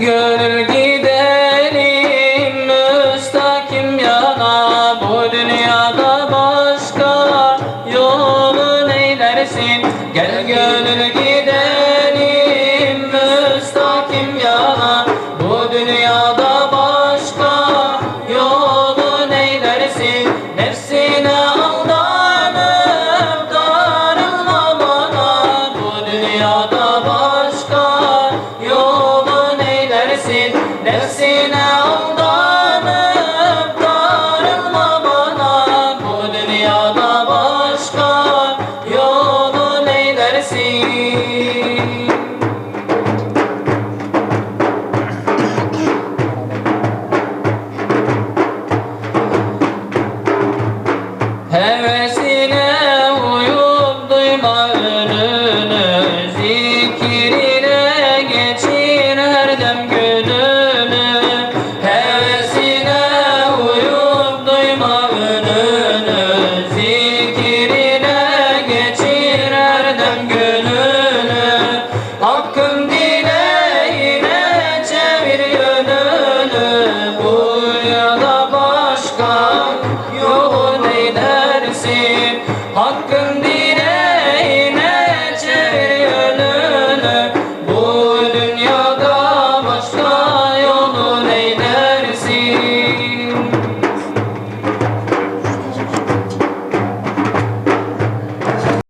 Gönül gidelim müstakim yana. Bu dünyada başka yolu neylersin Gel gönül gidelim nefsine aldanıp darılma bana. Bu dünyada başka yolu neylersin Heves